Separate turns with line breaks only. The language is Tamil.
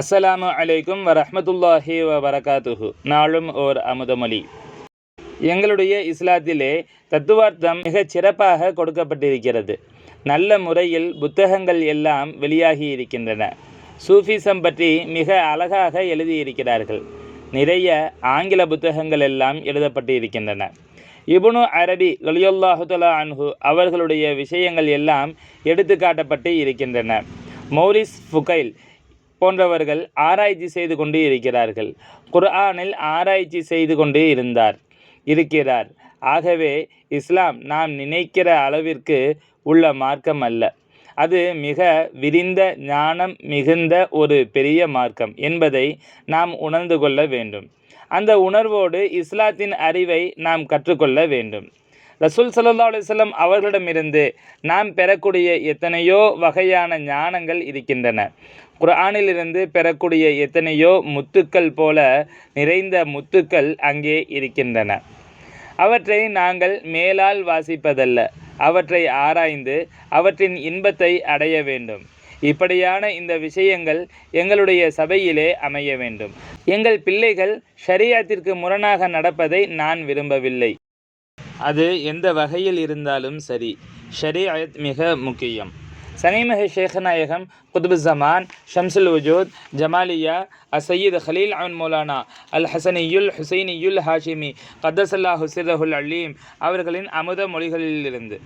அஸ்ஸலாமு அலைக்கும் வரஹ்மத்துல்லாஹி வ வரகாத்துஹு நாளும் ஓர் அமுதமொழி எங்களுடைய இஸ்லாத்திலே தத்துவார்த்தம் மிகச் சிறப்பாக கொடுக்கப்பட்டிருக்கிறது. நல்ல முறையில் புத்தகங்கள் எல்லாம் வெளியாகி இருக்கின்றன. சூஃபிசம் பற்றி மிக அழகாக எழுதியிருக்கிறார்கள். நிறைய ஆங்கில புத்தகங்கள் எல்லாம் எழுதப்பட்டு இருக்கின்றன இபுனு அரபி கலியுல்லாஹுதலா அன்ஹு அவர்களுடைய விஷயங்கள் எல்லாம் எடுத்து காட்டப்பட்டு இருக்கின்றன. மௌரிஸ் ஃபுகைல் போன்றவர்கள் ஆராய்ச்சி செய்து கொண்டு இருக்கிறார்கள். குர்ஆனில் ஆராய்ச்சி செய்து கொண்டு இருந்தார் இருக்கிறார். ஆகவே இஸ்லாம் நாம் நினைக்கிற அளவிற்கு உள்ள மார்க்கம் அல்ல. அது மிக விரிந்த ஞானம் மிகுந்த ஒரு பெரிய மார்க்கம் என்பதை நாம் உணர்ந்து கொள்ள வேண்டும். அந்த உணர்வோடு இஸ்லாத்தின் அறிவை நாம் கற்றுக்கொள்ள வேண்டும். ரசூல் சல்லா அலுவலம் அவர்களிடமிருந்து நாம் பெறக்கூடிய எத்தனையோ வகையான ஞானங்கள் இருக்கின்றன. குரானிலிருந்து பெறக்கூடிய எத்தனையோ முத்துக்கள் போல நிறைந்த முத்துக்கள் அங்கே இருக்கின்றன. அவற்றை நாங்கள் மேலால் வாசிப்பதல்ல. அவற்றை ஆராய்ந்து அவற்றின் இன்பத்தை அடைய வேண்டும். இப்படியான இந்த விஷயங்கள் எங்களுடைய சபையிலே அமைய வேண்டும். எங்கள் பிள்ளைகள் ஷரியாத்திற்கு முரணாக நடப்பதை நான் விரும்பவில்லை. அது எந்த வகையில் இருந்தாலும் சரி. ஷரீஅத் மிக முக்கியம். சனிமஹ ஷேഖநாயகம் குதுபு ஜமான் ஷம்சுல் வஜூத் ஜமாலியா அசையீத் ஹலீல் அவன் மௌலானா அல் ஹசனியுல் ஹுசைனியுல் ஹாஷிமி கதசல்லா ஹுசிரஹுல் அலீம் அவர்களின் அமுத மொழிகளிலிருந்து.